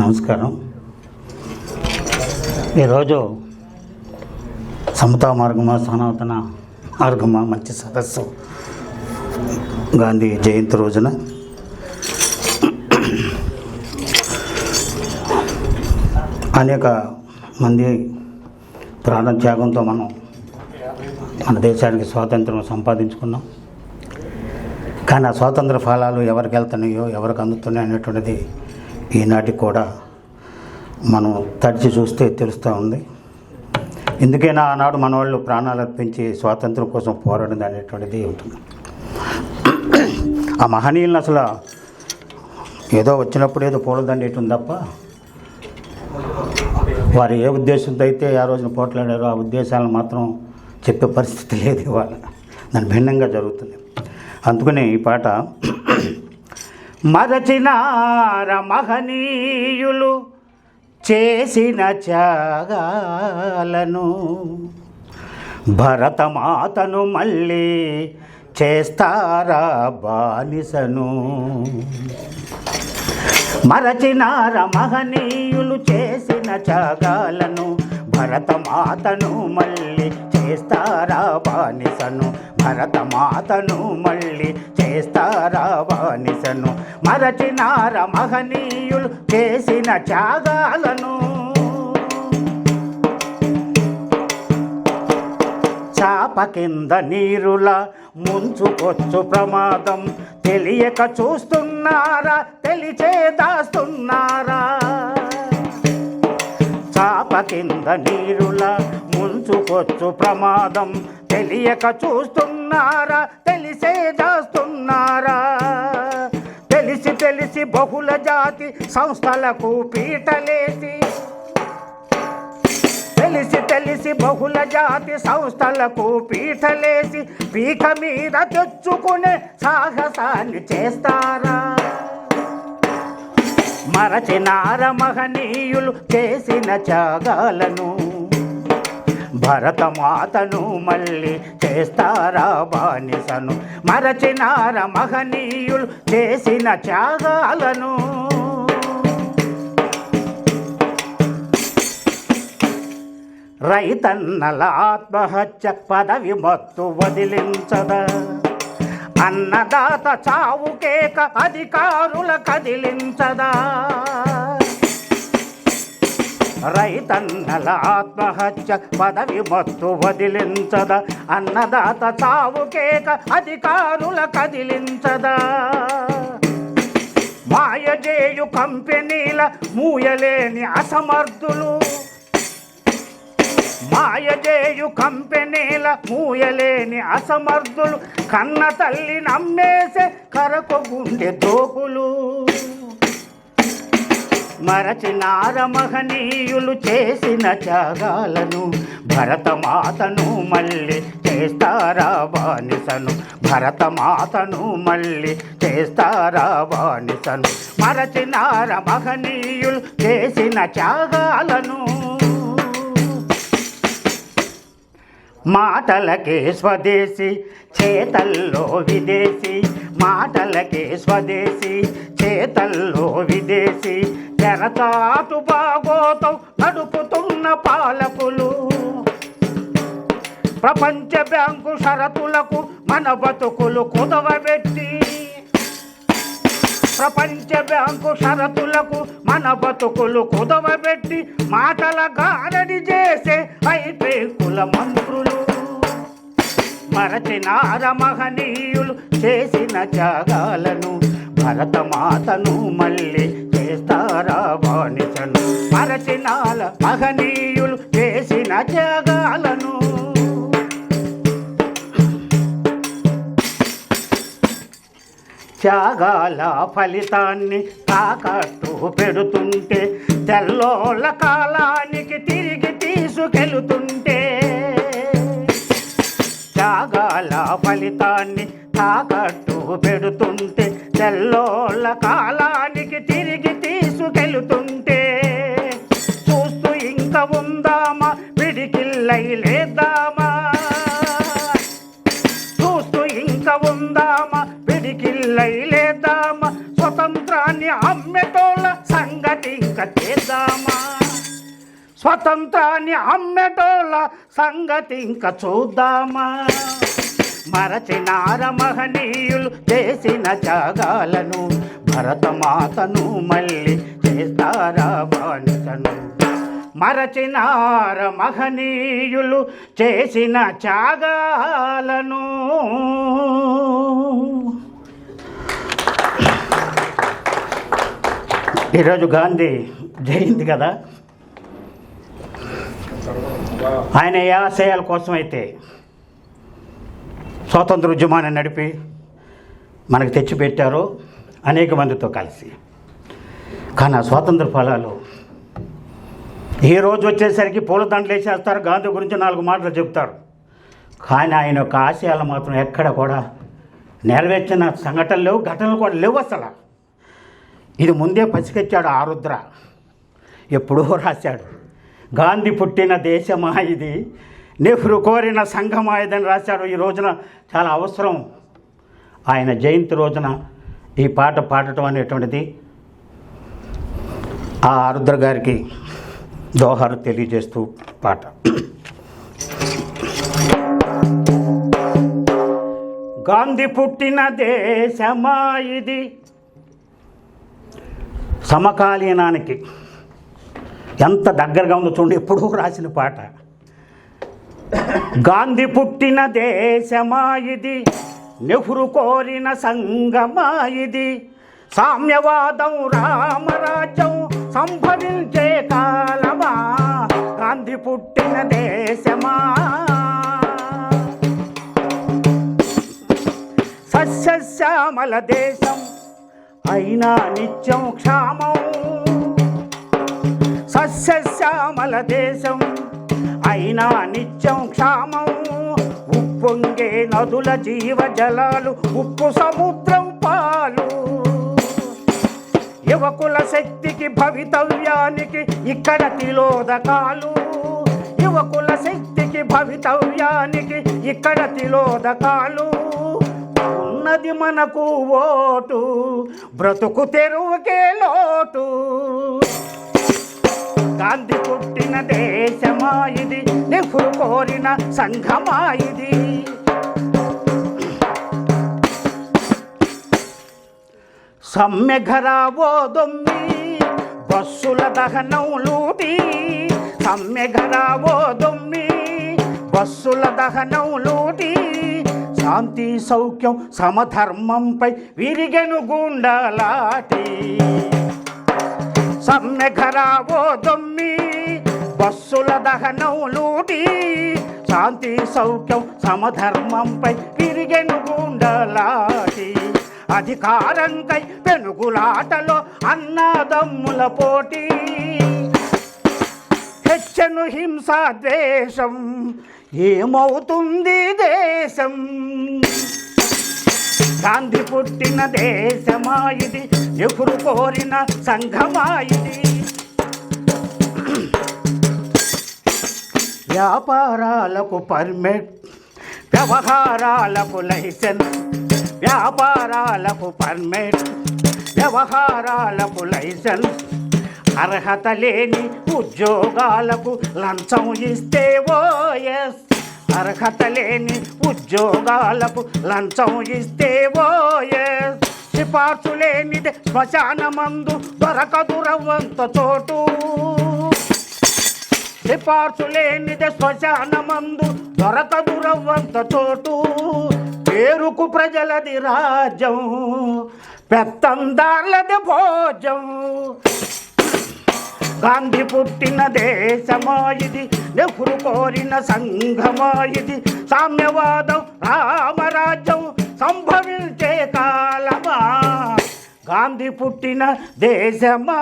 నమస్కారం. ఈరోజు సమతా మార్గమా సనాతన మార్గమా మంచి సదస్సు గాంధీ జయంతి రోజున. అనేక మంది ప్రాణత్యాగంతో మనం మన దేశానికి స్వాతంత్రం సంపాదించుకున్నాం. కానీ ఆ స్వాతంత్ర ఫలాలు ఎవరికి వెళ్తున్నాయో ఎవరికి అందుతున్నాయి అనేటువంటిది ఈనాటికి కూడా మనం తడిచి చూస్తే తెలుస్తూ ఉంది. ఎందుకైనా ఆనాడు మన వాళ్ళు ప్రాణాలు అర్పించి స్వాతంత్రం కోసం పోరాడింది అనేటువంటిది ఉంటుంది ఆ మహనీయులను అసలు ఏదో వచ్చినప్పుడు ఏదో పూలదండేయటం తప్ప వారు ఏ ఉద్దేశంతో అయితే ఆ రోజున పోట్లాడారో ఆ ఉద్దేశాలను మాత్రం చెప్పే పరిస్థితి లేదు ఇవాళ. దాని భిన్నంగా జరుగుతుంది. అందుకనే ఈ పాట మరచినార మహనీయులు చేసిన త్యాగాలను భరతమాతను మళ్ళీ చేస్తారా బానిసను? మరచినార మహనీయులు చేసిన త్యాగాలను భరతమాతను మళ్ళీ చేస్తారా బానిసను? భరతమాతను మళ్ళీ చేస్తారా బానిసను మరచినార మహనీయులు చేసిన త్యాగాలను. చాప కింద నీరులా ముంచుకొచ్చు ప్రమాదం. తెలియక చూస్తున్నారా తెలిచే దాస్తున్నారా? చాప కింద నీరులా ముంచుకొచ్చు ప్రమాదం. తెలియక చూస్తున్నారా తెలిసే దాస్తున్నారా? తెలిసి తెలిసి బహుళ జాతి సంస్థలకు పీటలేసి తెలిసి తెలిసి బహుళ జాతి సంస్థలకు పీఠలేసి పీఠ మీద తెచ్చుకునే సాహసాన్ని చేస్తారా? మరచినార మహనీయులు చేసిన త్యాగాలను భరతమాతను మళ్ళీ చేస్తారా బానిసను? మరచినార మహనీయులు చేసిన త్యాగాలను. రైతన్నల ఆత్మహత్య పదవి మత్తు వదిలించదా? అన్నదాత చావుకేక అధికారుల కదిలించదా? రైతన్నల ఆత్మహత్య పదవి మత్తు వదిలించద. అన్నదాత చావు కేక అధికారుల కదిలించదా. మాయజేయు కంపెనీల మూయలేని అసమర్థులు. మాయజేయు కంపెనీల మూయలేని అసమర్థులు. కన్న తల్లి నమ్మేసే కరకు గుండె దోకులు మరచినార మహనీయులు చేసిన త్యాగాలను భరతమాతను మళ్ళీ చేస్తారా బానిసను? భరతమాతను మళ్ళీ చేస్తారా బానిసను? మరచినార మహనీయులు చేసిన త్యాగాలను మాటలకే స్వదేశీ చేతల్లో విదేశీ మాటలకే స్వదేశీ చేతల్లో విదేశీ తెరచాటు బాగోతం నడుపుతున్న పాలకులు. ప్రపంచ బ్యాంకు షరతులకు మన బతుకులు కుదవబెట్టి ప్రపంచ బ్యాంకు షరతులకు మన బతుకులు కుదవబెట్టి మాటల గారడి చేసే హైటెకుల మంత్రులు. మరచినార మహనీయులు చేసిన త్యాగాలను భరతమాతను మళ్ళీ రచనాల మహనీయులు చేసిన త్యాగాలను. త్యాగాల ఫలితాన్ని తాకట్టు పెడుతుంటే తెల్లోళ్ళ కాలానికి తిరిగి తీసుకెళుతుంటే త్యాగాల ఫలితాన్ని తాకట్టు పెడుతుంటే తెల్లోళ్ళ కాలాన్ని ఉందామా పిడికిల్లై లేద్దామా? చూస్తూ ఇంకా ఉందామా? పిడికిల్లై లేదామా స్వతంత్రాన్ని అమ్మెటోళ్ళ సంగతి ఇంక చేద్దామా? స్వతంత్రాన్ని అమ్మెటోళ్ళ సంగతి ఇంకా చూద్దామా? మరచినార మహనీయులు చేసిన త్యాగాలను భరతమాతను మళ్ళీ చేస్తారా బానిసను? మరచినార మహనీయులు చేసిన త్యాగాలను. ఈరోజు గాంధీ జయంతి కదా? ఆయన ఏ ఆశయాల కోసం అయితే స్వాతంత్ర ఉద్యమాన్ని నడిపి మనకు తెచ్చిపెట్టారు అనేక మందితో కలిసి. కానీ ఆ స్వాతంత్ర ఫలాలు ఈ రోజు వచ్చేసరికి పూలదండలు వేసేస్తారు. గాంధీ గురించి నాలుగు మాటలు చెప్తారు. కానీ ఆయన యొక్క ఆశయాలు మాత్రం ఎక్కడ కూడా నెరవేర్చిన సంఘటనలు లేవు ఘటనలు కూడా లేవు అసలు. ఇది ముందే పసికెచ్చాడు ఆరుద్ర ఎప్పుడో రాశాడు. గాంధీ పుట్టిన దేశమా ఇది? నెహ్రూ కోరిన సంఘమా ఇదని రాశాడు. ఈ రోజున చాలా అవసరం. ఆయన జయంతి రోజున ఈ పాట పాడటం అనేటువంటిది ఆ ఆరుద్ర గారికి దోహాను తెలియజేస్తూ పాట. గాంధీ పుట్టిన దేశమా ఇది? సమకాలీనానికి ఎంత దగ్గరగా ఉందో చూడండి ఎప్పుడూ రాసిన పాట. గాంధీ పుట్టిన దేశమా ఇది? నెహ్రు కోరిన సంగమా ఇది? సామ్యవాదం రామరాజ్యం సంభవించే కాలమా? గాంధీ పుట్టిన దేశమా? సస్యశ్యామల దేశం అయినా నిత్యం క్షామం. సస్యశ్యామల దేశం అయినా నిత్యం క్షామం. ఉప్పొంగే నదుల జీవ జలాలు ఉప్పు సముద్రం యువకుల శక్తికి భవితవ్యానికి ఇక్కడ తిలోదకాలు. యువకుల శక్తికి భవితవ్యానికి ఇక్కడ తిలోదకాలు. ఉన్నది మనకు ఓటు బ్రతుకు తెరువుకే లోటు. గాంధీ పుట్టిన దేశమా ఇది? నెహ్రు కోరిన సంఘమా ఇది? సమ్మెఘరావోదొమ్మి బస్సుల దహనం లూటి. సమ్మెఘరావోదొమ్మి బస్సుల దహనం లూటి. శాంతి సౌఖ్యం సమధర్మంపై విరిగెను గుండలాటి. సమ్మెఘరావోదొమ్మి బస్సుల దహనం లూటి. శాంతి సౌఖ్యం సమధర్మంపై విరిగెను గుండలాటి. అధికారంకై పెనుగులాటలో అన్నదమ్ముల పోటీ. హెచ్చను హింస ద్వేషం ఏమవుతుంది దేశం? గాంధీ పుట్టిన దేశమా ఇది? కోరిన సంఘమా ఇది? వ్యాపారాలకు పర్మిట్ వ్యవహారాలకు లైసెన్స్ వ్యాపారాలకు పర్మిట్ వ్యవహారాలకు లైసెన్స్ అర్హత లేని ఉద్యోగాలకు లంచం ఇస్తే ఓఎస్. అర్హత లేని ఉద్యోగాలకు లంచం ఇస్తే ఓఎస్. సిఫార్సు లేనిది శ్మశాన మందు దొరకదు రవ్వంత చోటు. సిఫార్సు లేనిది శ్మశాన మందు దొరకదు రవ్వంత చోటు. పేరుకు ప్రజలది రాజ్యం పెత్తందార్లది భోజం గాంధీ పుట్టిన దేశమా ఇది నెహ్రు కోరిన సంఘమా ఇది. సామ్యవాదం రామరాజ్యం సంభవించే కాలమా? గాంధీ పుట్టిన దేశమా?